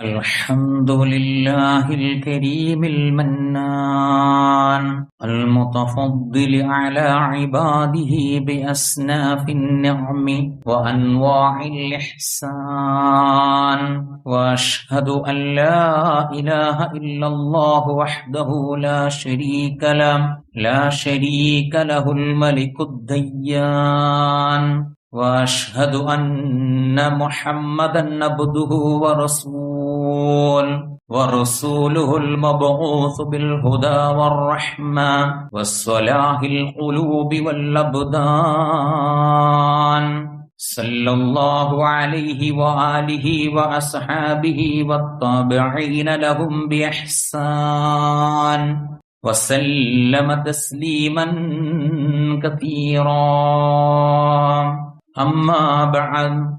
الحمد لله الكريم المنان المتفضل على عباده بأسناف النعم وأنواع الإحسان وأشهد أن لا إله إلا الله وحده لا شريك له لا شريك له الملك الديان وأشهد أن محمدا عبده ورسول ورسوله المبعوث بالهدى والرحمة والصلاح القلوب والأبدان. صلى الله عليه وآله وأصحابه والتابعين لهم بإحسان. وسلم تسليما كثيرا. أما بعد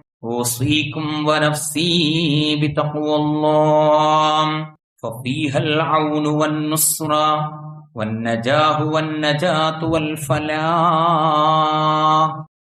أوصيكم ونفسي بتقوى الله ففيها العون والنصرة والنجاة والنجاة والفلاح.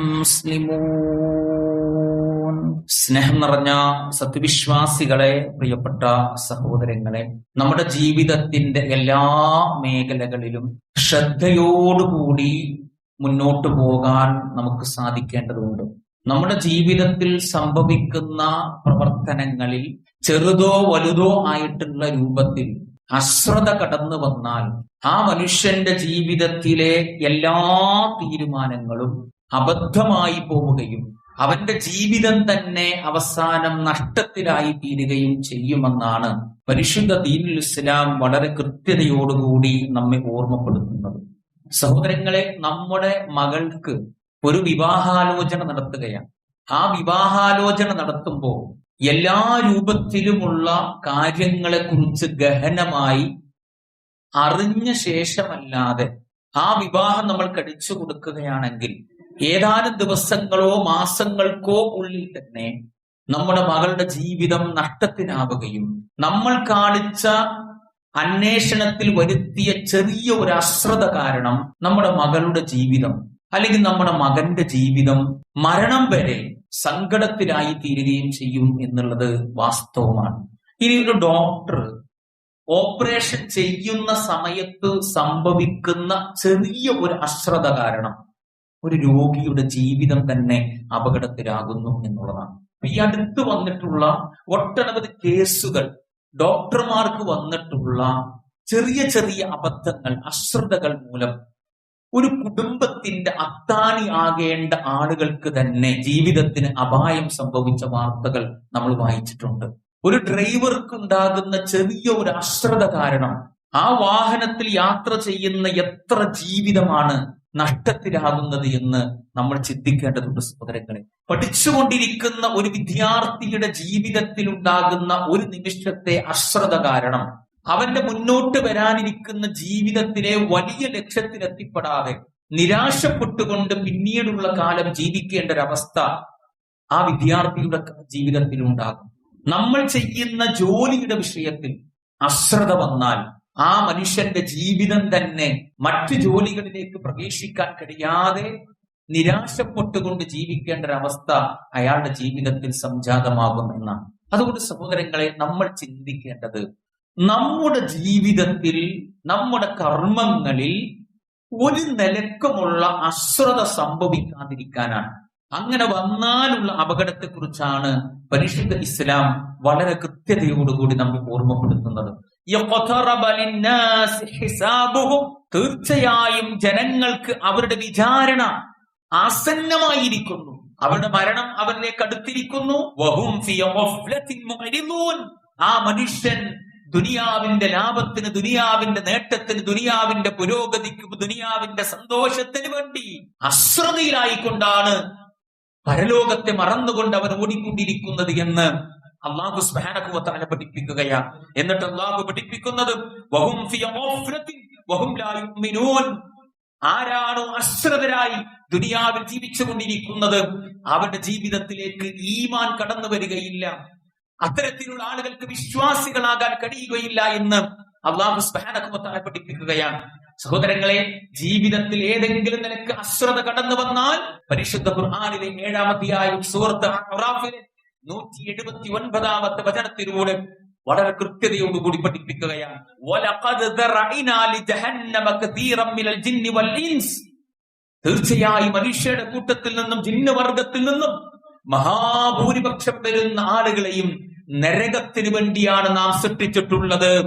മുസ്ലിമൂൻ. സ്നേഹം നിറഞ്ഞ സത്യവിശ്വാസികളെ പ്രിയപ്പെട്ട സഹോദരങ്ങളെ നമ്മുടെ ജീവിതത്തിന്റെ എല്ലാ മേഖലകളിലും ശ്രദ്ധയോടുകൂടി മുന്നോട്ട് പോകാൻ നമുക്ക് സാധിക്കേണ്ടതുണ്ട്. നമ്മുടെ ജീവിതത്തിൽ സംഭവിക്കുന്ന പ്രവർത്തനങ്ങളിൽ ചെറുതോ വലുതോ ആയിട്ടുള്ള രൂപത്തിൽ അശ്രദ്ധ കടന്നു വന്നാൽ ആ മനുഷ്യന്റെ ജീവിതത്തിലെ എല്ലാ തീരുമാനങ്ങളും അബദ്ധമായി പോവുകയും അവന്റെ ജീവിതം തന്നെ അവസാനം നഷ്ടത്തിലായി തീരുകയും ചെയ്യുമെന്നാണ് പരിശുദ്ധ ദീനുൽ ഇസ്ലാം വളരെ കൃത്യതയോടുകൂടി നമ്മെ ഓർമ്മപ്പെടുത്തുന്നത്. സഹോദരങ്ങളെ നമ്മുടെ മകൾക്ക് ഒരു വിവാഹാലോചന നടത്തുകയാണ്. ആ വിവാഹാലോചന നടത്തുമ്പോൾ എല്ലാ രൂപത്തിലുമുള്ള കാര്യങ്ങളെ കുറിച്ച് ഗഹനമായി അറിഞ്ഞ ശേഷമല്ലാതെ ആ വിവാഹം നമ്മൾ കഴിച്ചു കൊടുക്കുകയാണെങ്കിൽ ഏതാനും ദിവസങ്ങളോ മാസങ്ങൾക്കോ ഉള്ളിൽ തന്നെ നമ്മുടെ മകളുടെ ജീവിതം നഷ്ടത്തിനാവുകയും നമ്മൾ കാണിച്ച അന്വേഷണത്തിൽ വരുത്തിയ ചെറിയ ഒരു അശ്രദ്ധ കാരണം നമ്മുടെ മകളുടെ ജീവിതം അല്ലെങ്കിൽ നമ്മുടെ മകന്റെ ജീവിതം മരണം വരെ സങ്കടത്തിലായി തീരുകയും ചെയ്യും എന്നുള്ളത് വാസ്തവമാണ്. ഇനി ഒരു ഡോക്ടർ ഓപ്പറേഷൻ ചെയ്യുന്ന സമയത്ത് സംഭവിക്കുന്ന ചെറിയ ഒരു അശ്രദ്ധ കാരണം ഒരു രോഗിയുടെ ജീവിതം തന്നെ അപകടത്തിലാകുന്നു എന്നുള്ളതാണ്. ഈ അടുത്ത് വന്നിട്ടുള്ള ഒട്ടനവധി കേസുകൾ ഡോക്ടർമാർക്ക് വന്നിട്ടുള്ള ചെറിയ ചെറിയ അബദ്ധങ്ങൾ അശ്രദ്ധകൾ മൂലം ഒരു കുടുംബത്തിന്റെ അത്താണി ആകേണ്ട ആളുകൾക്ക് തന്നെ ജീവിതത്തിന് അപായം സംഭവിച്ച വാർത്തകൾ നമ്മൾ വായിച്ചിട്ടുണ്ട്. ഒരു ഡ്രൈവർക്ക് ഉണ്ടാകുന്ന ചെറിയ ഒരു അശ്രദ്ധ കാരണം ആ വാഹനത്തിൽ യാത്ര ചെയ്യുന്ന എത്ര ജീവിതമാണ് നഷ്ടത്തിലാകുന്നത് എന്ന് നമ്മൾ ചിന്തിക്കേണ്ടതുണ്ട് സഹോദരങ്ങളെ. പഠിച്ചുകൊണ്ടിരിക്കുന്ന ഒരു വിദ്യാർത്ഥിയുടെ ജീവിതത്തിൽ ഉണ്ടാകുന്ന ഒരു നിമിഷത്തെ അശ്രദ്ധ കാരണം അവന്റെ മുന്നോട്ട് വരാനിരിക്കുന്ന ജീവിതത്തിലെ വലിയ ലക്ഷ്യത്തിലെത്തിപ്പെടാതെ നിരാശപ്പെട്ടുകൊണ്ട് പിന്നീടുള്ള കാലം ജീവിക്കേണ്ട ഒരവസ്ഥ ആ വിദ്യാർത്ഥിയുടെ ജീവിതത്തിൽ ഉണ്ടാകും നമ്മൾ ചെയ്യുന്ന ജോലിയുടെ വിഷയത്തിൽ അശ്രദ്ധ വന്നാൽ ആ മനുഷ്യന്റെ ജീവിതം തന്നെ മറ്റു ജോലികളിലേക്ക് പ്രവേശിക്കാൻ കഴിയാതെ നിരാശപ്പെട്ടുകൊണ്ട് ജീവിക്കേണ്ട ഒരവസ്ഥ അയാളുടെ ജീവിതത്തിൽ സംജാതമാകും എന്നാണ്. അതുകൊണ്ട് സഹോദരങ്ങളെ നമ്മൾ ചിന്തിക്കേണ്ടത് നമ്മുടെ ജീവിതത്തിൽ നമ്മുടെ കർമ്മങ്ങളിൽ ഒരു നിലക്കുമുള്ള അശ്രത സംഭവിക്കാതിരിക്കാനാണ്. അങ്ങനെ വന്നാലുള്ള അപകടത്തെക്കുറിച്ചാണ് പരിശുദ്ധ ഇസ്ലാം വളരെ കൃത്യതയോടുകൂടി നമ്മെ ഓർമ്മപ്പെടുത്തുന്നത്. തീർച്ചയായും ജനങ്ങൾക്ക് അവരുടെ വിചാരണ ആസന്നമായിരിക്കുന്നു. അവരുടെ മരണം ഫി ഗഫ്ലത്തിൻ ആ മനുഷ്യൻ ദുനിയാവിന്റെ ലാഭത്തിന് ദുനിയാവിന്റെ നേട്ടത്തിന് ദുനിയാവിന്റെ പുരോഗതിക്കും ദുനിയാവിന്റെ സന്തോഷത്തിന് വേണ്ടി അശ്രദ്ധയിലായിക്കൊണ്ടാണ് പരലോകത്തെ മറന്നുകൊണ്ട് അവൻ ഓടിക്കൊണ്ടിരിക്കുന്നത് എന്ന് അള്ളാഹു സ്ബാനക്കുവത്താല പഠിപ്പിക്കുകയാ. എന്നിട്ട് അള്ളാഹു പഠിപ്പിക്കുന്നത്. ആരാണോ അശ്രതരായി ദുനിയാവിൽ ജീവിച്ചു കൊണ്ടിരിക്കുന്നത് അവരുടെ ജീവിതത്തിലേക്ക് ഈമാൻ കടന്നു വരികയില്ല. അത്തരത്തിലുള്ള ആളുകൾക്ക് വിശ്വാസികളാകാൻ കഴിയുകയില്ല എന്ന് അള്ളാഹു സ്ബാനക്കുമത്താലെ പഠിപ്പിക്കുകയാണ്. സഹോദരങ്ങളെ ജീവിതത്തിൽ ഏതെങ്കിലും നിനക്ക് അശ്രദ്ധ കടന്നു വന്നാൽ പരിശുദ്ധ ഖുർആാനിലെ ഏഴാമധ്യായും അറാഫിലെ നൂറ്റി എഴുപത്തി ഒൻപതാമത്തെ വചനത്തിലൂടെ വളരെ കൃത്യതയോടുകൂടി പഠിപ്പിക്കുകയാണ്. തീർച്ചയായും മനുഷ്യരുടെ കൂട്ടത്തിൽ നിന്നും ജിന്നവർഗത്തിൽ നിന്നും മഹാഭൂരിപക്ഷം വരുന്ന ആളുകളെയും നരകത്തിന് വേണ്ടിയാണ് നാം സൃഷ്ടിച്ചിട്ടുള്ളത്.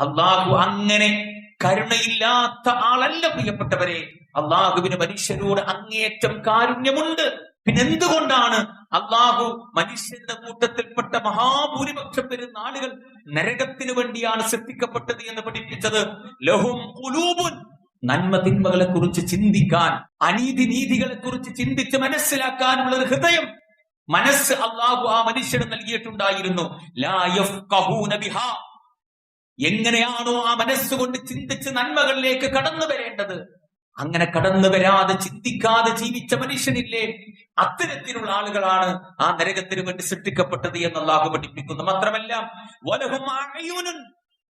അള്ളാഹു അങ്ങനെ കരുണയില്ലാത്ത ആളല്ല പ്രിയപ്പെട്ടവരെ. അള്ളാഹുവിന് മനുഷ്യരോട് അങ്ങേയറ്റം കാരുണ്യമുണ്ട്. പിന്നെ എന്തുകൊണ്ടാണ് അള്ളാഹു മനുഷ്യന്റെ കൂട്ടത്തിൽപ്പെട്ട മഹാഭൂരിപക്ഷം വരുന്ന ആളുകൾ നരകത്തിന് വേണ്ടിയാണ് സൃഷ്ടിക്കപ്പെട്ടത് എന്ന് പഠിപ്പിച്ചത്? ലഹും ഉലൂബുൻ. നന്മ തിന്മകളെ കുറിച്ച് ചിന്തിക്കാൻ അനീതി നീതികളെ കുറിച്ച് ചിന്തിച്ച് മനസ്സിലാക്കാനുള്ള ഒരു ഹൃദയം മനസ്സ് അള്ളാഹു ആ മനുഷ്യന് നൽകിയിട്ടുണ്ടായിരുന്നു. എങ്ങനെയാണോ ആ മനസ്സുകൊണ്ട് ചിന്തിച്ച് നന്മകളിലേക്ക് കടന്നു വരേണ്ടത്? അങ്ങനെ കടന്നു വരാതെ ചിന്തിക്കാതെ ജീവിച്ച മനുഷ്യനില്ലേ? അത്തരത്തിലുള്ള ആളുകളാണ് ആ നരകത്തിന് വേണ്ടി സൃഷ്ടിക്കപ്പെട്ടത് എന്ന് അള്ളാഹു പഠിപ്പിക്കുന്നു. മാത്രമല്ല.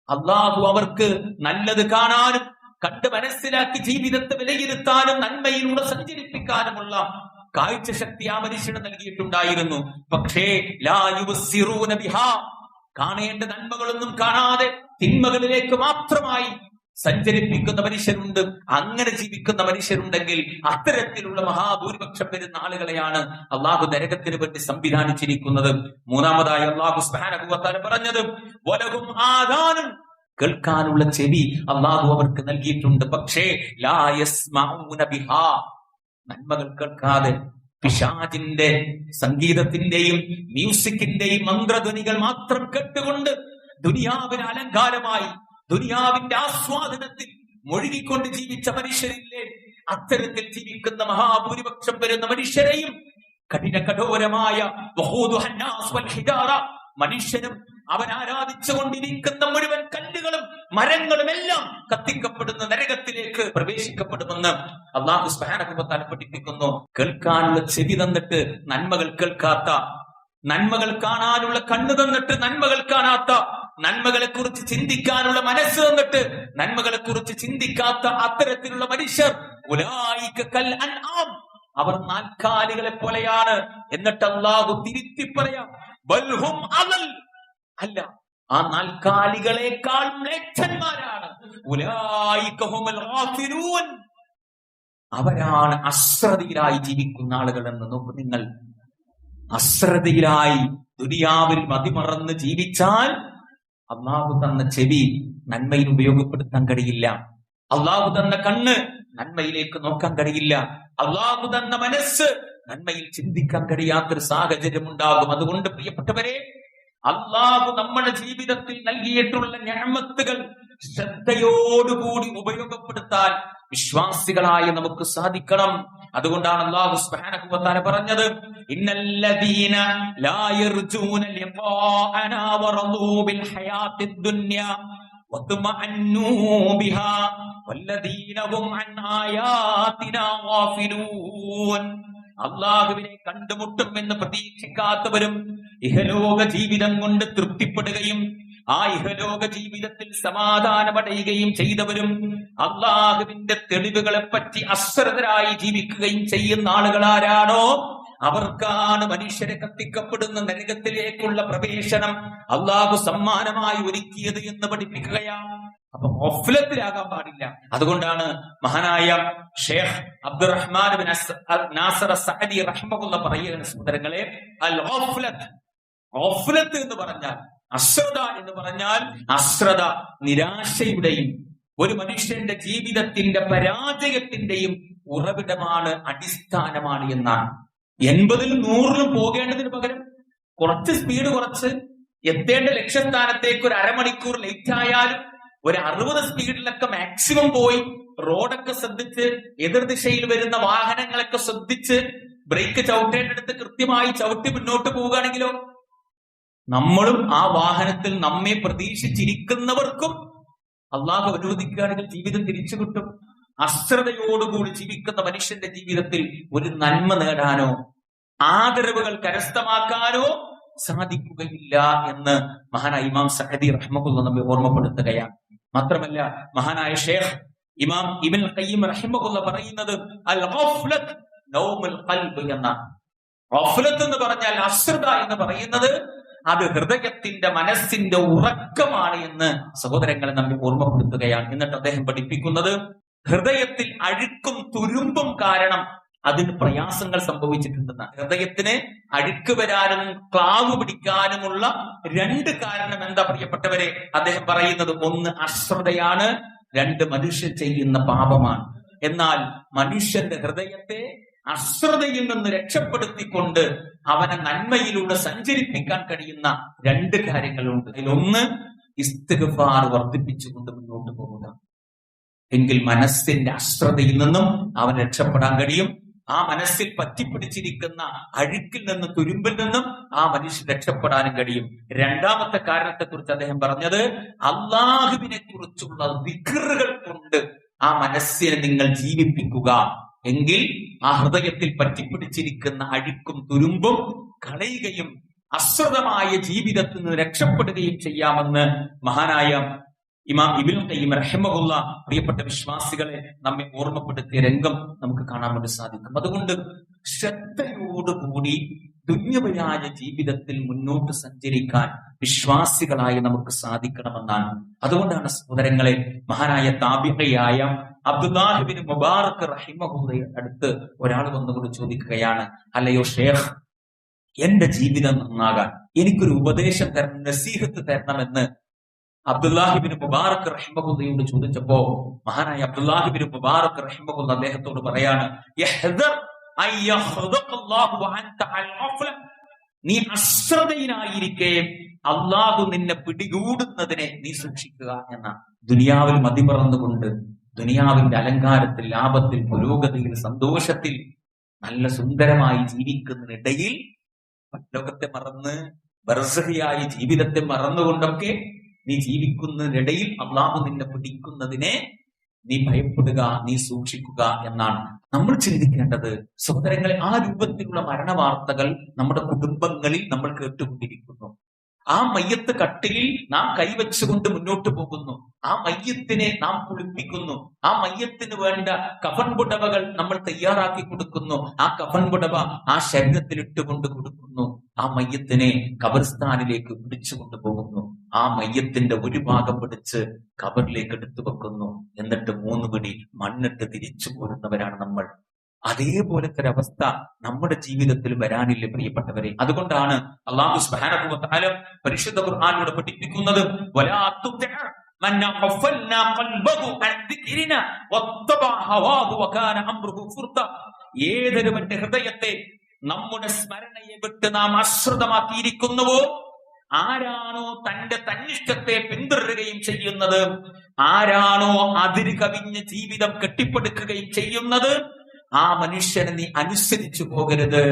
അള്ളാഹു അവർക്ക് നല്ലത് കാണാനും കണ്ട് മനസ്സിലാക്കി ജീവിതത്തെ വിലയിരുത്താനും നന്മയിലൂടെ സഞ്ചരിപ്പിക്കാനുമുള്ള കാഴ്ചശക്തി ആ മനുഷ്യന് നൽകിയിട്ടുണ്ടായിരുന്നു. പക്ഷേ കാണേണ്ട നന്മകളൊന്നും കാണാതെ തിന്മകളിലേക്ക് മാത്രമായി സഞ്ചരിപ്പിക്കുന്ന മനുഷ്യരുണ്ട് അങ്ങനെ ജീവിക്കുന്ന മനുഷ്യരുണ്ടെങ്കിൽ അത്തരത്തിലുള്ള മഹാഭൂരിപക്ഷം വരുന്ന ആളുകളെയാണ് അള്ളാഹു നരകത്തിന് വേണ്ടി സംവിധാനിച്ചിരിക്കുന്നത്. മൂന്നാമതായി അള്ളാഹു സ്മാനഭൂവത്താരം പറഞ്ഞത് വലകും ആദാനും. കേൾക്കാനുള്ള ചെവി അള്ളാഹു അവർക്ക് നൽകിയിട്ടുണ്ട്. പക്ഷേ നന്മകൾ കേൾക്കാതെ പിശാജിന്റെ സംഗീതത്തിന്റെയും മ്യൂസിക്കിന്റെയും മന്ത്രധ്വനികൾ മാത്രം കേട്ടുകൊണ്ട് ദുനിയാവിന് അലങ്കാരമായി ദുനിയാവിന്റെ ആസ്വാദനത്തിൽ മുഴുകിക്കൊണ്ട് ജീവിച്ച മനുഷ്യരില്ലേ? അത്തരത്തിൽ ജീവിക്കുന്ന മഹാഭൂരിപക്ഷം വരുന്ന മനുഷ്യരെയും കഠിന കഠോരമായ മനുഷ്യനും അവൻ ആരാധിച്ചു കൊണ്ടിരിക്കുന്ന മുഴുവൻ കല്ലുകളും മരങ്ങളും എല്ലാം കത്തിക്കപ്പെടുന്ന നരകത്തിലേക്ക് പ്രവേശിക്കപ്പെടുമെന്ന് അള്ളാഹു സ്ബാനകുമ്പത്താൽ പഠിപ്പിക്കുന്നു. കേൾക്കാനുള്ള ചെവി തന്നിട്ട് നന്മകൾ കേൾക്കാത്ത നന്മകൾ കാണാനുള്ള കണ്ണു തന്നിട്ട് നന്മകൾ കാണാത്ത നന്മകളെ കുറിച്ച് ചിന്തിക്കാനുള്ള മനസ്സ് തന്നിട്ട് നന്മകളെ കുറിച്ച് ചിന്തിക്കാത്ത അത്തരത്തിലുള്ള മനുഷ്യർ. അവർ നാൽക്കാലികളെ പോലെയാണ് എന്നിട്ട് അള്ളാഹു തിരുത്തി പറയാം അല്ല ആ നാൽക്കാലികളെക്കാൾ മ്ലേച്ഛന്മാരാണ്. അവരാണ് അശ്രദ്ധയിലായി ജീവിക്കുന്ന ആളുകൾ എന്ന് നോക്കൂ നിങ്ങൾ അശ്രദ്ധയിലായി ദുനിയാവിൽ മതിമറന്ന് ജീവിച്ചാൽ അള്ളാഹു തന്ന ചെവി നന്മയിൽ ഉപയോഗപ്പെടുത്താൻ കഴിയില്ല. അള്ളാഹു തന്ന കണ്ണ് നന്മയിലേക്ക് നോക്കാൻ കഴിയില്ല. അള്ളാഹു തന്ന മനസ്സ് നന്മയിൽ ചിന്തിക്കാൻ കഴിയാത്തൊരു സാഹചര്യം ഉണ്ടാകും. അതുകൊണ്ട് പ്രിയപ്പെട്ടവരെ അള്ളാഹു നമ്മുടെ ജീവിതത്തിൽ നൽകിയിട്ടുള്ള ഞാമത്തുകൾ ശ്രദ്ധയോടുകൂടി ഉപയോഗപ്പെടുത്താൻ വിശ്വാസികളായ നമുക്ക് സാധിക്കണം. അതുകൊണ്ടാണ് അള്ളാഹു സുബ്ഹാനഹു വ തആല പറഞ്ഞത് ഇന്നല്ലദീന ലാ യർജൂന ലിഖാഅനാ വറദൂ ബിൽ ഹയാത്തിദ് ദുനിയ വത്മഅന്നൂ ബിഹാ വല്ലദീന ഹും അൻ ആയാതിനാ ഗാഫിലൂൻ. അള്ളാഹുവിനെ കണ്ടുമുട്ടും എന്ന് പ്രതീക്ഷിക്കാത്തവരും ഇഹലോക ജീവിതം കൊണ്ട് തൃപ്തിപ്പെടുകയും ആ ഇഹലോക ജീവിതത്തിൽ സമാധാനമടയുകയും ചെയ്തവരും അള്ളാഹുവിന്റെ തെളിവുകളെ പറ്റി അശ്രദ്ധരായി ജീവിക്കുകയും ചെയ്യുന്ന ആളുകൾ ആരാണോ? അവർക്കാണ് മനുഷ്യരെ കത്തിക്കപ്പെടുന്ന നരകത്തിലേക്കുള്ള പ്രവേശനം അള്ളാഹു സമ്മാനമായി ഒരുക്കിയത് എന്ന് പഠിപ്പിക്കുകയാണ്. അപ്പൊ ഒഫ്ലത്തിലാകാൻ പാടില്ല. അതുകൊണ്ടാണ് മഹാനായ ഷേഖ് അബ്ദുറഹ്മാൻ നാസർ സഅദി റഹ്മുള്ള പറയുന്ന സഹോദരങ്ങളെ അൽ ഓഫ്ലത്ത് ഓഫ്ലത്ത് എന്ന് പറഞ്ഞാൽ അശ്രദ്ധ എന്ന് പറഞ്ഞാൽ അശ്രദ്ധ നിരാശയുടെയും ഒരു മനുഷ്യന്റെ ജീവിതത്തിന്റെ പരാജയത്തിന്റെയും ഉറവിടമാണ് അടിസ്ഥാനമാണ് എന്നാണ്. എൺപതിൽ നൂറിലും പോകേണ്ടതിന് പകരം കുറച്ച് സ്പീഡ് കുറച്ച് എത്തേണ്ട ലക്ഷ്യസ്ഥാനത്തേക്ക് ഒരു അരമണിക്കൂർ ലേറ്റ് ആയാലും ഒരു അറുപത് സ്പീഡിലൊക്കെ മാക്സിമം പോയി റോഡൊക്കെ ശ്രദ്ധിച്ച് എതിർദിശയിൽ വരുന്ന വാഹനങ്ങളൊക്കെ ശ്രദ്ധിച്ച് ബ്രേക്ക് ചവിട്ടേണ്ടടുത്ത് കൃത്യമായി ചവിട്ടി മുന്നോട്ട് പോവുകയാണെങ്കിലോ നമ്മളും ആ വാഹനത്തിൽ നമ്മെ പ്രതീക്ഷിച്ചിരിക്കുന്നവർക്കും അള്ളാഹു അനുവദിക്കുകയാണെങ്കിൽ ജീവിതം തിരിച്ചു കിട്ടും. അശ്രദ്ധയോടുകൂടി ജീവിക്കുന്ന മനുഷ്യന്റെ ജീവിതത്തിൽ ഒരു നന്മ നേടാനോ ആദരവുകൾ കരസ്ഥമാക്കാനോ സാധിക്കുകയില്ല എന്ന് മഹാനായ ഇമാം സഹദി റഹ്മുള്ള നമ്മെ ഓർമ്മപ്പെടുത്തുകയാണ്. മാത്രമല്ല മഹാനായ ഷേഖ് ഇമാം ഇബിൻ ഖയ്യിം റഹിമഹുല്ല പറയുന്നത് അൽ നൗമുൽ ഖൽബ് ഗഫ്ലത്ത് എന്ന് പറഞ്ഞാൽ അശ്രദ്ധ എന്ന് പറയുന്നത് അത് ഹൃദയത്തിന്റെ മനസ്സിന്റെ ഉറക്കമാണ് എന്ന് സഹോദരങ്ങളെ നമ്മെ ഓർമ്മപ്പെടുത്തുകയാണ്. എന്നിട്ട് അദ്ദേഹം പഠിപ്പിക്കുന്നത് ഹൃദയത്തിൽ അഴുക്കും തുരുമ്പും കാരണം അതിന് പ്രയാസങ്ങൾ സംഭവിച്ചിട്ടുണ്ടെന്ന്. ഹൃദയത്തിന് അഴുക്ക് വരാനും ക്ലാവ് പിടിക്കാനുമുള്ള രണ്ട് കാരണം എന്താ പ്രിയപ്പെട്ടവരെ? അദ്ദേഹം പറയുന്നത് ഒന്ന് അശ്രദ്ധയാണ് രണ്ട് മനുഷ്യൻ ചെയ്യുന്ന പാപമാണ്. എന്നാൽ മനുഷ്യന്റെ ഹൃദയത്തെ അശ്രദ്ധയിൽ നിന്ന് രക്ഷപ്പെടുത്തിക്കൊണ്ട് അവനെ നന്മയിലൂടെ സഞ്ചരിപ്പിക്കാൻ കഴിയുന്ന രണ്ട് കാര്യങ്ങളുണ്ട്. അതിലൊന്ന് ഇസ്തിഗ്ഫാർ വർദ്ധിപ്പിച്ചുകൊണ്ട് മുന്നോട്ട് പോവുക എങ്കിൽ മനസ്സിന്റെ അശ്രദ്ധയിൽ നിന്നും അവൻ രക്ഷപ്പെടാൻ കഴിയും. ആ മനസ്സിൽ പറ്റിപ്പിടിച്ചിരിക്കുന്ന അഴുക്കിൽ നിന്ന് തുരുമ്പിൽ നിന്നും ആ മനുഷ്യൻ രക്ഷപ്പെടാനും കഴിയും. രണ്ടാമത്തെ കാരണത്തെ കുറിച്ച് അദ്ദേഹം പറഞ്ഞത് അള്ളാഹുവിനെ കുറിച്ചുള്ള വിക്രുകൾ കൊണ്ട് ആ മനസ്സിനെ നിങ്ങൾ ജീവിപ്പിക്കുക. എങ്കിൽ ആ ഹൃദയത്തിൽ പറ്റിപ്പിടിച്ചിരിക്കുന്ന അഴുക്കും തുരുമ്പും കളയുകയും അശ്രതമായ ജീവിതത്തിൽ നിന്ന് രക്ഷപ്പെടുകയും ചെയ്യാമെന്ന് മഹാനായ ഇമാം ഇബിൻ തയ്യം റഹ്മുള്ള പ്രിയപ്പെട്ട വിശ്വാസികളെ നമ്മെ ഓർമ്മപ്പെടുത്തിയ രംഗം നമുക്ക് കാണാൻ വേണ്ടി സാധിക്കും. അതുകൊണ്ട് ശ്രദ്ധയോടുകൂടി ദുന്യവരായ ജീവിതത്തിൽ മുന്നോട്ട് സഞ്ചരിക്കാൻ വിശ്വാസികളായി നമുക്ക് സാധിക്കണമെന്നാണ്. അതുകൊണ്ടാണ് സഹോദരങ്ങളെ മഹാനായ താപികയായ അബ്ദുല്ലാഹിബിൻ മുബാറക് റഹിമഹുദയുടെ അടുത്ത് ഒരാൾ വന്നുകൊണ്ട് ചോദിക്കുകയാണ് അല്ലയോ ഷേഖ് എന്റെ ജീവിതം നന്നാകാൻ എനിക്കൊരു ഉപദേശം തരണം നസീഹത്ത് തരണമെന്ന് അബ്ദുല്ലാഹിബിന് മുബാറക് റഹിമഹുദയോട് ചോദിച്ചപ്പോ മഹാനായ അബ്ദുല്ലാഹിബിന് മുബാറക് റഹിമഹുദ അദ്ദേഹത്തോട് പറയാണ്. നീ അശ്രദ്ധയിലായിരിക്കെ അള്ളാഹു നിന്നെ പിടികൂടുന്നതിനെ നീ സൂക്ഷിക്കുക എന്ന ദുനിയാവിൽ മതിമറന്നുകൊണ്ട് ദുനിയാവിന്റെ അലങ്കാരത്തിൽ ലാഭത്തിൽ പുരോഗതിയിൽ സന്തോഷത്തിൽ നല്ല സുന്ദരമായി ജീവിക്കുന്നതിനിടയിൽ ലോകത്തെ മറന്ന് ബർസഹിയായി ജീവിതത്തെ മറന്നുകൊണ്ടൊക്കെ നീ ജീവിക്കുന്നതിനിടയിൽ അള്ളാഹു നിന്നെ പിടിക്കുന്നതിനെ നീ ഭയപ്പെടുക നീ സൂക്ഷിക്കുക എന്നാണ് നമ്മൾ ചിന്തിക്കേണ്ടത്. സഹോദരങ്ങളെ ആ രൂപത്തിലുള്ള മരണവാർത്തകൾ നമ്മുടെ കുടുംബങ്ങളിൽ നമ്മൾ കേട്ടുകൊണ്ടിരിക്കുന്നു. ആ മയ്യത്ത് കട്ടിലിൽ നാം കൈവച്ചുകൊണ്ട് മുന്നോട്ട് പോകുന്നു. ആ മയ്യത്തിനെ നാം കുളിപ്പിക്കുന്നു. ആ മയ്യത്തിന് വേണ്ട കഫൻ പുടവകൾ നമ്മൾ തയ്യാറാക്കി കൊടുക്കുന്നു. ആ കഫൻ പുടവ ആ ശരീരത്തിൽ ഇട്ടുകൊണ്ട് കൊടുക്കുന്നു. ആ മയ്യത്തിനെ കബർസ്ഥാനിലേക്ക് പിടിച്ചു കൊണ്ടുപോകുന്നു ആ മയ്യത്തിന്റെ ഒരു ഭാഗം പിടിച്ച് കബറിലേക്ക് എടുത്തു വെക്കുന്നു എന്നിട്ട് മൂന്ന് പിടി മണ്ണിട്ട് തിരിച്ചു പോരുന്നവരാണ് നമ്മൾ. അതേപോലത്തെ ഒരവസ്ഥ നമ്മുടെ ജീവിതത്തിൽ വരാനില്ല പ്രിയപ്പെട്ടവരെ? അതുകൊണ്ടാണ് അള്ളാഹു സുബ്ഹാനഹു വ പരിശുദ്ധ ഖുർആനിലൂടെ പഠിപ്പിക്കുന്നത് ഏതൊരുവന്റെ ഹൃദയത്തെ നമ്മുടെ സ്മരണയെ വിട്ട് നാം ആശ്രിതമാക്കിയിരിക്കുന്നുവോ ആരാണോ തന്റെ തന്നിഷ്ടത്തെ പിന്തുടരുകയും ചെയ്യുന്നത്? ആരാണോ അതിര് കവിഞ്ഞ് ജീവിതം കെട്ടിപ്പടുക്കുകയും ചെയ്യുന്നത്? ആ മനുഷ്യനെ നീ അനുസരിച്ചു പോകരുത്.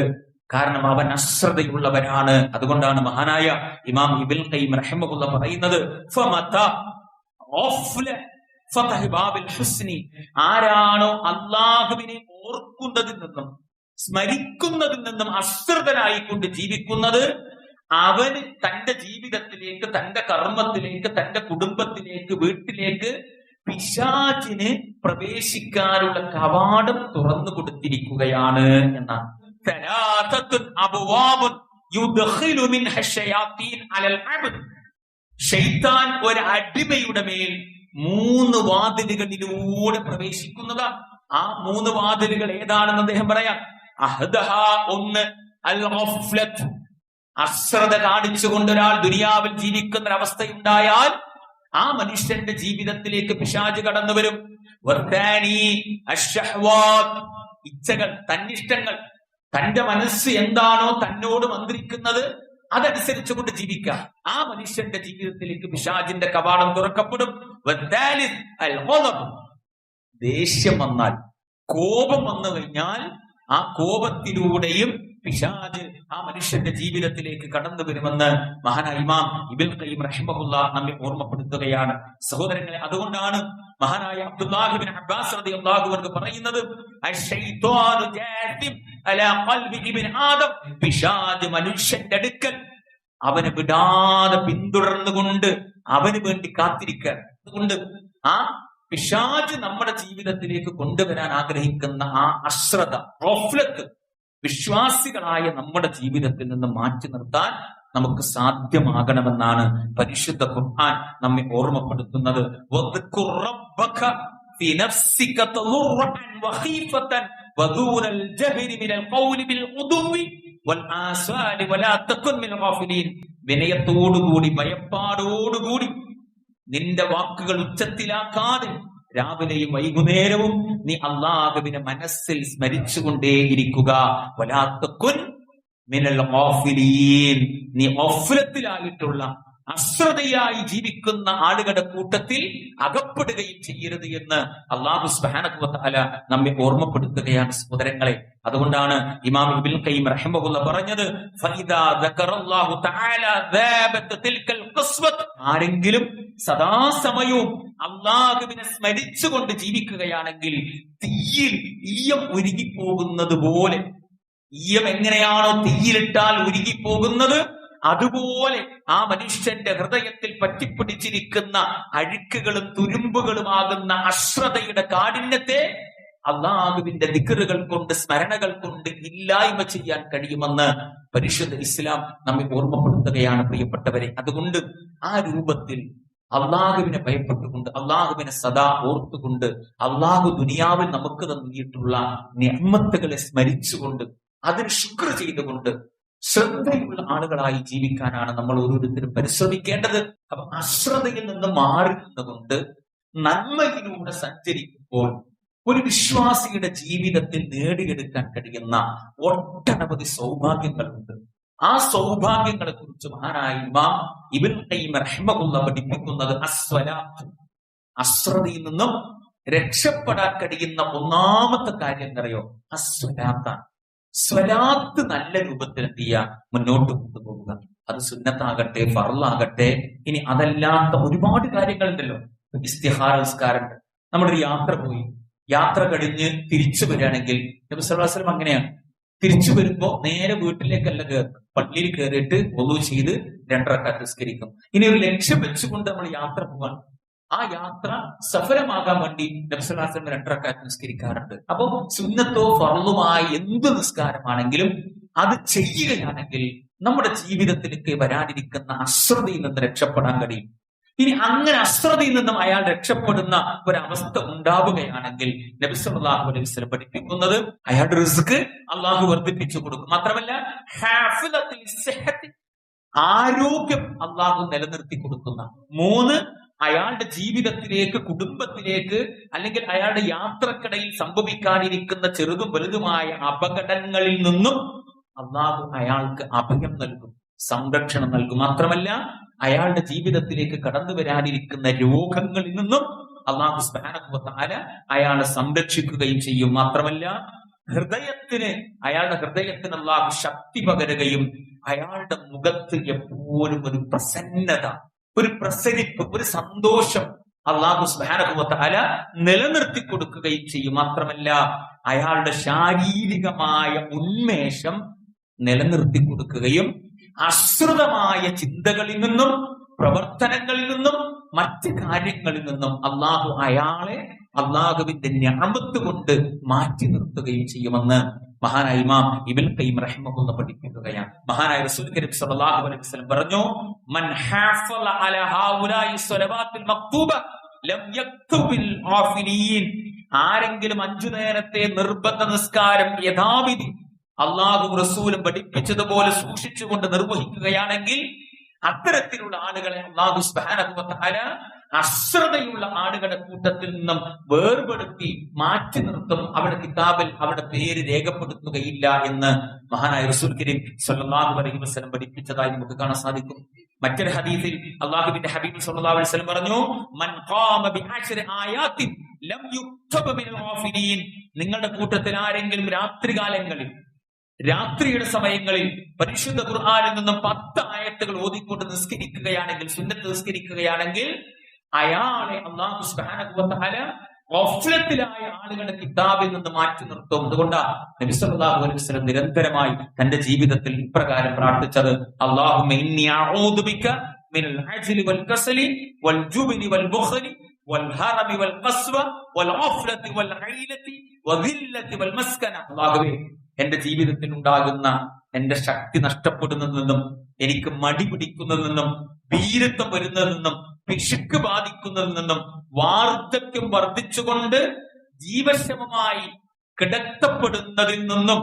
കാരണം അവൻ അശ്രദ്ധയുള്ളവനാണ്. അതുകൊണ്ടാണ് മഹാനായ ഇമാം ഇബിൽ കൈം റഹിമഹുല്ല പറയുന്നത് ആരാണോ അള്ളാഹുവിനെ ഓർക്കുന്നതിൽ നിന്നും സ്മരിക്കുന്നതിൽ നിന്നും അശ്രദ്ധനായിക്കൊണ്ട് ജീവിക്കുന്നത് അവന് തന്റെ ജീവിതത്തിലേക്ക് തന്റെ കർമ്മത്തിലേക്ക് തന്റെ കുടുംബത്തിലേക്ക് വീട്ടിലേക്ക് പിശാചിന് പ്രവേശിക്കാനുള്ള കവാടം തുറന്നു കൊടുത്തിരിക്കുകയാണ് എന്നാണ്. ഒരു അടിമയുടെ മേൽ മൂന്ന് വാതിലുകളിലൂടെ പ്രവേശിക്കുന്നത്. ആ മൂന്ന് വാതിലുകൾ ഏതാണെന്ന് അദ്ദേഹം പറയാം? അഹ്ദഹ ഒന്ന് അൽ അശ്രദ്ധ കാണിച്ചുകൊണ്ട് ഒരാൾ ദുനിയാവിൽ ജീവിക്കുന്ന അവസ്ഥയുണ്ടായാൽ ആ മനുഷ്യന്റെ ജീവിതത്തിലേക്ക് പിശാജ് കടന്നു വരും. ഇച്ഛകൾ തന്നിഷ്ടങ്ങൾ. തന്റെ മനസ്സ് എന്താണോ തന്നോട് മന്ത്രിക്കുന്നത് അതനുസരിച്ചുകൊണ്ട് ജീവിക്കാം ആ മനുഷ്യന്റെ ജീവിതത്തിലേക്ക് പിശാജിന്റെ കവാടം തുറക്കപ്പെടും. ദേഷ്യം വന്നാൽ കോപം വന്നു കഴിഞ്ഞാൽ ആ കോപത്തിലൂടെയും പിശാജ് ആ മനുഷ്യന്റെ ജീവിതത്തിലേക്ക് കടന്നു വരുമെന്ന് മഹാനായ ഇമാം ഇബിൻ ഖയ്യിം റഹിമഹുല്ല നമ്മെ ഓർമ്മപ്പെടുത്തുകയാണ്. സഹോദരങ്ങളെ അതുകൊണ്ടാണ് മഹാനായ അബ്ദുല്ലാഹിബിൻ അബ്ബാസ് പറയുന്നത് അലാ ഖൽബി ഇബ്ൻ ആദം. പിശാജ് മനുഷ്യന്റെ അടുക്കൽ അവനെ വിടാതെ പിന്തുടർന്നുകൊണ്ട് അവന് വേണ്ടി കാത്തിരിക്കുക. അതുകൊണ്ട് ആ പിശാജ് നമ്മുടെ ജീവിതത്തിലേക്ക് കൊണ്ടുവരാൻ ആഗ്രഹിക്കുന്ന ആ അശ്രദ്ധ റോഫ്ലത്ത് വിശ്വാസികളായ നമ്മുടെ ജീവിതത്തിൽ നിന്ന് മാറ്റി നിർത്താൻ നമുക്ക് സാധ്യമാകണമെന്നാണ് പരിശുദ്ധ ഖുർആൻ നമ്മെ ഓർമ്മപ്പെടുത്തുന്നത്. വിനയത്തോടുകൂടി ഭയപ്പാടോടുകൂടി നിന്റെ വാക്കുകൾ ഉച്ചത്തിലാക്കാതെ രാവിലെയും വൈകുന്നേരവും നീ അള്ളാഹുവിനെ മനസ്സിൽ സ്മരിച്ചുകൊണ്ടേയിരിക്കുക. വലാത്തക്കുൻ മിനൽ നീ ഓഫലത്തിലായിട്ടുള്ള അശ്രദ്ധയായി ജീവിക്കുന്ന ആളുകളുടെ കൂട്ടത്തിൽ അകപ്പെടുകയും ചെയ്യരുത് എന്ന് അള്ളാഹു സുബ്ഹാനഹു നമ്മെ ഓർമ്മപ്പെടുത്തുകയാണ് സഹോദരങ്ങളെ. അതുകൊണ്ടാണ് ഇമാം ഇബിൻ കൈം റഹിമഹുല്ല പറഞ്ഞത് ആരെങ്കിലും സദാസമയവും അള്ളാഹുവിനെ സ്മരിച്ചുകൊണ്ട് ജീവിക്കുകയാണെങ്കിൽ തീയിൽ ഈയം ഉരുകിപ്പോകുന്നത് പോലെ ഈയം എങ്ങനെയാണോ തീയിലിട്ടാൽ ഉരുകിപ്പോകുന്നത് അതുപോലെ ആ മനുഷ്യന്റെ ഹൃദയത്തിൽ പറ്റിപ്പിടിച്ചിരിക്കുന്ന അഴുക്കുകളും തുരുമ്പുകളുമാകുന്ന അശ്രദ്ധയുടെ കാഠിന്യത്തെ അള്ളാഹുവിന്റെ ദിക്കറുകൾ കൊണ്ട് സ്മരണകൾ കൊണ്ട് ഇല്ലായ്മ ചെയ്യാൻ കഴിയുമെന്ന് പരിശുദ്ധ ഇസ്ലാം നമ്മെ ഓർമ്മപ്പെടുത്തുകയാണ് പ്രിയപ്പെട്ടവരെ. അതുകൊണ്ട് ആ രൂപത്തിൽ അള്ളാഹുവിനെ ഭയപ്പെട്ടുകൊണ്ട് അള്ളാഹുവിനെ സദാ ഓർത്തുകൊണ്ട് അള്ളാഹു ദുനിയാവിൽ നമുക്ക് തന്നിട്ടുള്ള നിയമത്തുകളെ സ്മരിച്ചുകൊണ്ട് അതിന് ശുക്ർ ചെയ്തുകൊണ്ട് ശ്രദ്ധയുള്ള ആളുകളായി ജീവിക്കാനാണ് നമ്മൾ ഓരോരുത്തരും പരിശ്രമിക്കേണ്ടത്. അപ്പൊ അശ്രദ്ധയിൽ നിന്ന് മാറി നിന്നുകൊണ്ട് നന്മയിലൂടെ സഞ്ചരിക്കുമ്പോൾ ഒരു വിശ്വാസിയുടെ ജീവിതത്തിൽ നേടിയെടുക്കാൻ കഴിയുന്ന ഒട്ടനവധി സൗഭാഗ്യങ്ങളുണ്ട്. ആ സൗഭാഗ്യങ്ങളെ കുറിച്ച് മഹാനായ ഇമാം ഇബിൻ റഹിമഹുല്ല പഠിപ്പിക്കുന്നത് അസ്വല അശ്രദ്ധയിൽ നിന്നും രക്ഷപ്പെടാൻ കഴിയുന്ന ഒന്നാമത്തെ കാര്യം എന്നറിയോ അസ്വലാത്താണ്. സ്വലാത്ത് നല്ല രൂപത്തിൽ എന്ത് ചെയ്യുക മുന്നോട്ട് കൊണ്ടുപോകുക അത് സുന്നത്താകട്ടെ ഫറലാകട്ടെ ഇനി അതല്ലാത്ത ഒരുപാട് കാര്യങ്ങളുണ്ടല്ലോ. ഇസ്തിഹാർ നമസ്കാരമുണ്ട് നമ്മളൊരു യാത്ര പോയി. യാത്ര കഴിഞ്ഞ് തിരിച്ചു വരികയാണെങ്കിൽ നബി സല്ലല്ലാഹു അലൈഹി അങ്ങനെയാണ് തിരിച്ചു വരുമ്പോ നേരെ വീട്ടിലേക്കല്ല കയറുന്നത് പള്ളിയിൽ കയറിയിട്ട് ഒന്നു ചെയ്ത് രണ്ടരക്കാർ നിസ്കരിക്കും. ഇനി ഒരു ലക്ഷ്യം വെച്ചുകൊണ്ട് നമ്മൾ യാത്ര പോവാൻ ആ യാത്ര സഫലമാകാൻ വേണ്ടി നബ്സലാസം രണ്ടരക്കാറ്റ് നിസ്കരിക്കാറുണ്ട്. അപ്പോ സുന്നത്തോ ഫറലുമായ എന്ത് നിസ്കാരമാണെങ്കിലും അത് ചെയ്യുകയാണെങ്കിൽ നമ്മുടെ ജീവിതത്തിലേക്ക് വരാനിരിക്കുന്ന അശ്രദ്ധയിൽ നിന്ന് രക്ഷപ്പെടാൻ കഴിയും. ഇനി അങ്ങനെ അശ്രദ്ധയിൽ നിന്നും അയാൾ രക്ഷപ്പെടുന്ന ഒരവസ്ഥ ഉണ്ടാവുകയാണെങ്കിൽ നബിസ്വല്ലാഹു അലൈഹി പഠിപ്പിക്കുന്നത് അയാളുടെ റിസ്ക് അള്ളാഹു വർദ്ധിപ്പിച്ചു കൊടുക്കും. മാത്രമല്ല ആരോഗ്യം അള്ളാഹു നിലനിർത്തി കൊടുക്കുന്ന. മൂന്ന് അയാളുടെ ജീവിതത്തിലേക്ക് കുടുംബത്തിലേക്ക് അല്ലെങ്കിൽ അയാളുടെ യാത്രക്കിടയിൽ സംഭവിക്കാനിരിക്കുന്ന ചെറുതും വലുതുമായ അപകടങ്ങളിൽ നിന്നും അള്ളാഹു അയാൾക്ക് അഭയം നൽകും സംരക്ഷണം നൽകും. മാത്രമല്ല അയാളുടെ ജീവിതത്തിലേക്ക് കടന്നു വരാനിരിക്കുന്ന രോഗങ്ങളിൽ നിന്നും അള്ളാഹു സ്നാനക്കുവത്താല അയാളെ സംരക്ഷിക്കുകയും ചെയ്യും. മാത്രമല്ല ഹൃദയത്തിന് അയാളുടെ ഹൃദയത്തിന് അള്ളാഹു ശക്തി പകരുകയും അയാളുടെ മുഖത്ത് എപ്പോഴും ഒരു പ്രസന്നത ഒരു പ്രസരിപ്പ് ഒരു സന്തോഷം അള്ളാഹു സ്നാനകുവത്താല നിലനിർത്തി കൊടുക്കുകയും ചെയ്യും. മാത്രമല്ല അയാളുടെ ശാരീരികമായ ഉന്മേഷം നിലനിർത്തി കൊടുക്കുകയും അശ്രുതമായ ചിന്തകളിൽ നിന്നും പ്രവർത്തനങ്ങളിൽ നിന്നും മറ്റ് കാര്യങ്ങളിൽ നിന്നും അള്ളാഹു അയാളെ അള്ളാഹുവിന്റെ ഞാമത്ത് കൊണ്ട് മാറ്റി നിർത്തുകയും ചെയ്യുമെന്ന് മഹാനായ ഇമാം ഇബിൻ ഖയ്യിം റഹിമഹുല്ല പഠിപ്പിക്കുകയാണ്. മഹാനായ റസൂൽ കരീം സല്ലല്ലാഹു അലൈഹി വസല്ലം പറഞ്ഞു മൻ ഹാഫല അല ഹൗലായി സ്വലവാത്തിൽ മക്തൂബ ലം യക്തുബിൽ ആഫിലീൻ ആരെങ്കിലും അഞ്ചു നേരത്തെ നിർബന്ധ നിസ്കാരം യഥാവിധി അള്ളാഹു റസൂലും പഠിപ്പിച്ചതുപോലെ സൂക്ഷിച്ചുകൊണ്ട് നിർവഹിക്കുകയാണെങ്കിൽ അത്തരത്തിലുള്ള ആളുകളെ അള്ളാഹു സ്ബാനഹുല അശ്രതയുള്ള ആടുകളുടെ കൂട്ടത്തിൽ നിന്നും വേർപെടുത്തി മാറ്റി നിർത്തും. അവിടെ കിതാബിൽ അവിടെ പേര് രേഖപ്പെടുത്തുകയില്ല എന്ന് മഹാനായ റസൂൽ കരീം സല്ലല്ലാഹു അലൈഹി വസ്ലം പഠിപ്പിച്ചതായി നമുക്ക് കാണാൻ സാധിക്കും. മറ്റൊരു ഹദീസിൽ അള്ളാഹുബിന്റെ ഹബീബ് സല്ലല്ലാഹു അലൈഹി പറഞ്ഞു മൻ ലം നിങ്ങളുടെ കൂട്ടത്തിൽ ആരെങ്കിലും രാത്രികാലങ്ങളിൽ രാത്രിയുടെ സമയങ്ങളിൽ പരിശുദ്ധ ഖുർആനിൽ നിന്നും പത്ത് ആയത്തുകൾ ഓതിക്കൊണ്ട് നിസ്കരിക്കുകയാണെങ്കിൽ സുന്നത്ത് നിസ്കരിക്കുകയാണെങ്കിൽ അയാളെ അള്ളാഹു സുബ്ഹാനഹു വ ആളുകളെ കിതാബിൽ നിന്ന് മാറ്റി നിർത്തും. അതുകൊണ്ടാണ് നബി സല്ലല്ലാഹു അലൈഹി വസല്ലം നിരന്തരമായി തന്റെ ജീവിതത്തിൽ ഇപ്രകാരം പ്രാർത്ഥിച്ചത്. അല്ലാഹുമ്മ ഇന്നി അഊദു ബിക മിനൽ വൽ കസലി വൽ വൽ ബുഖ്ലി വൽ വൽ വൽ വൽ വൽ മസ്കന. അല്ലാഹുവേ എന്റെ ജീവിതത്തിൽ ഉണ്ടാകുന്ന എന്റെ ശക്തി നഷ്ടപ്പെടുന്നതിൽ നിന്നും എനിക്ക് മടി പിടിക്കുന്നതിൽ നിന്നും വീരത്വം വരുന്നതിൽ നിന്നും പിശുക്ക് ബാധിക്കുന്നതിൽ നിന്നും വാർദ്ധക്യം വർദ്ധിച്ചുകൊണ്ട് ജീവശമമായി കിടത്തപ്പെടുന്നതിൽ നിന്നും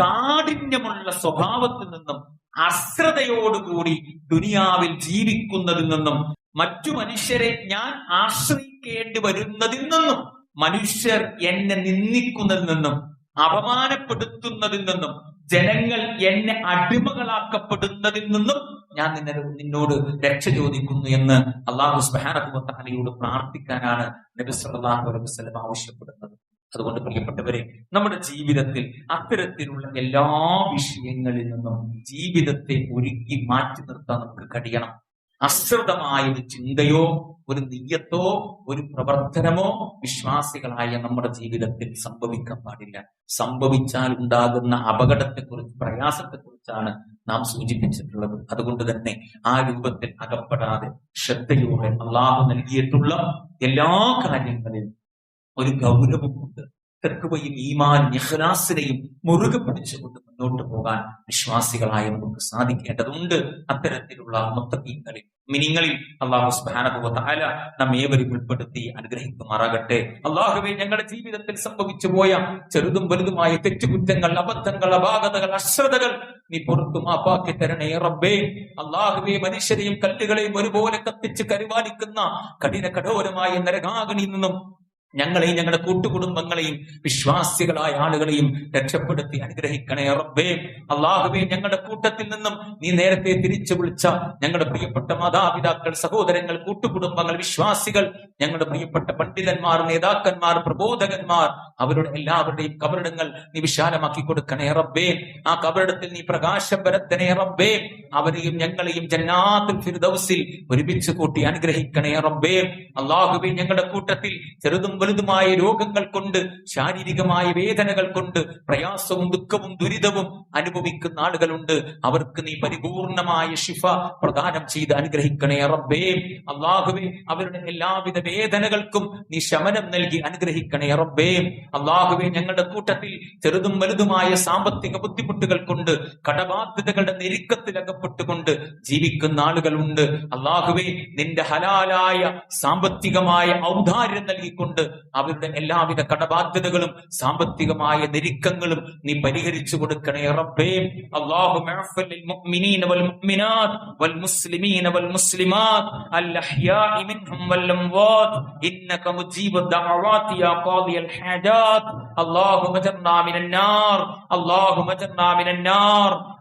കാഠിന്യമുള്ള സ്വഭാവത്തിൽ നിന്നും അശ്രതയോടുകൂടി ദുനിയാവിൽ ജീവിക്കുന്നതിൽ നിന്നും മറ്റു മനുഷ്യരെ ഞാൻ ആശ്രയിക്കേണ്ടി വരുന്നതിൽ നിന്നും മനുഷ്യർ എന്നെ നിന്ദിക്കുന്നതിൽ നിന്നും അപമാനപ്പെടുത്തുന്നതിൽ നിന്നും ജനങ്ങൾ എന്നെ അടിമകളാക്കപ്പെടുന്നതിൽ നിന്നും ഞാൻ നിന്നെ നിന്നോട് രക്ഷ ചോദിക്കുന്നു എന്ന് അള്ളാഹു സ്ബാനഹുമത്താലയോട് പ്രാർത്ഥിക്കാനാണ് നബി സല്ലാഹു അലൈഹി വസല്ലം ആവശ്യപ്പെടുന്നത്. അതുകൊണ്ട് പ്രിയപ്പെട്ടവരെ നമ്മുടെ ജീവിതത്തിൽ അത്തരത്തിലുള്ള എല്ലാ വിഷയങ്ങളിൽ നിന്നും ജീവിതത്തെ ഒരുക്കി മാറ്റി നിർത്താൻ നമുക്ക് കഴിയണം. അശ്രദ്ധമായ ഒരു ചിന്തയോ ഒരു നീയത്തോ ഒരു പ്രവർത്തനമോ വിശ്വാസികളായ നമ്മുടെ ജീവിതത്തിൽ സംഭവിക്കാൻ പാടില്ല. സംഭവിച്ചാൽ ഉണ്ടാകുന്ന അപകടത്തെക്കുറിച്ച് പ്രയാസത്തെക്കുറിച്ചാണ് നാം സൂചിപ്പിച്ചിട്ടുള്ളത്. അതുകൊണ്ട് തന്നെ ആ രൂപത്തിൽ അകപ്പെടാതെ ശ്രദ്ധയോടെ അള്ളാഹു നൽകിയിട്ടുള്ള എല്ലാ കാര്യങ്ങളിലും ഒരു ഗൗരവമുണ്ട്. തെക്കുവയും ഈമാൻ ഇഖ്ലാസിനെയും മുറുകെ പിടിച്ചുകൊണ്ട് മുന്നോട്ട് പോകാൻ വിശ്വാസികളായ നമുക്ക് സാധിക്കേണ്ടതുണ്ട്. അത്തരത്തിലുള്ള മുത്തീങ്ങളിൽ മിനിങ്ങളിൽ അള്ളാഹു സുബ്ഹാനഹു തആല നമ്മെ ഏവരും ഉൾപ്പെടുത്തി അനുഗ്രഹിക്കുമാറാകട്ടെ. അള്ളാഹുവെ ഞങ്ങളുടെ ജീവിതത്തിൽ സംഭവിച്ചു പോയ ചെറുതും വലുതുമായ തെറ്റുകുറ്റങ്ങൾ അബദ്ധങ്ങൾ അപാകതകൾ അശ്രദ്ധകൾ നീ പുറത്തു മാപ്പാക്കി തരണേ റബ്ബേ. അള്ളാഹുവെ മനുഷ്യരെയും കല്ലുകളെയും ഒരുപോലെ കത്തിച്ച് കരുവാനിക്കുന്ന കഠിന കഠോരമായ നരകാഗണിയിൽ നിന്നും ഞങ്ങളെയും ഞങ്ങളുടെ കൂട്ടുകുടുംബങ്ങളെയും വിശ്വാസികളായ ആളുകളെയും രക്ഷപ്പെടുത്തി അനുഗ്രഹിക്കണേ റബ്ബേ. അള്ളാഹുബേ ഞങ്ങളുടെ കൂട്ടത്തിൽ നിന്നും നീ നേരത്തെ തിരിച്ചു വിളിച്ച ഞങ്ങളുടെ പ്രിയപ്പെട്ട മാതാപിതാക്കൾ സഹോദരങ്ങൾ കൂട്ടുകുടുംബങ്ങൾ വിശ്വാസികൾ ഞങ്ങളുടെ പ്രിയപ്പെട്ട പണ്ഡിതന്മാർ നേതാക്കന്മാർ പ്രബോധകന്മാർ അവരുടെ എല്ലാവരുടെയും കബറിടങ്ങൾ നീ വിശാലമാക്കി കൊടുക്കണേ റബ്ബേ. ആ കബറിടത്തിൽ നീ പ്രകാശം വരത്തനെ റബ്ബേ. അവരെയും ഞങ്ങളെയും ജന്നാത്തുൽ ഫിർദൗസിൽ ഒരുമിച്ച് കൂട്ടി അനുഗ്രഹിക്കണേ റബ്ബേ. അള്ളാഹുബേ ഞങ്ങളുടെ കൂട്ടത്തിൽ ചെറുതും വലുതുമായ രോഗങ്ങൾ കൊണ്ട് ശാരീരികമായ വേദനകൾ കൊണ്ട് പ്രയാസവും ദുഃഖവും ദുരിതവും അനുഭവിക്കുന്ന ആളുകളുണ്ട്. അവർക്ക് നീ പരിപൂർണമായ ശിഫ പ്രദാനം ചെയ്ത് അനുഗ്രഹിക്കണേ റബ്ബേ. അള്ളാഹുവേ അവരുടെ എല്ലാവിധ വേദനകൾക്കും നീ ശമനം നൽകി അനുഗ്രഹിക്കണേ റബ്ബേ. അള്ളാഹുവേ ഞങ്ങളുടെ കൂട്ടത്തിൽ ചെറുതും വലുതുമായ സാമ്പത്തിക ബുദ്ധിമുട്ടുകൾ കൊണ്ട് കടബാധ്യതകളുടെ നെരുക്കത്തിലകപ്പെട്ടുകൊണ്ട് ജീവിക്കുന്ന ആളുകളുണ്ട്. അള്ളാഹുവേ നിന്റെ ഹലാലായ സാമ്പത്തികമായ ഔദാര്യം നൽകിക്കൊണ്ട് അവരുടെ എല്ലാവിധ കടബാധ്യതകളും സാമ്പത്തികമായ ഞെരുക്കങ്ങളും നീ പരിഹരിച്ചു കൊടുക്കണേ റബ്ബേ. അല്ലാഹു മഅഫലിൽ മുഅ്മിനീന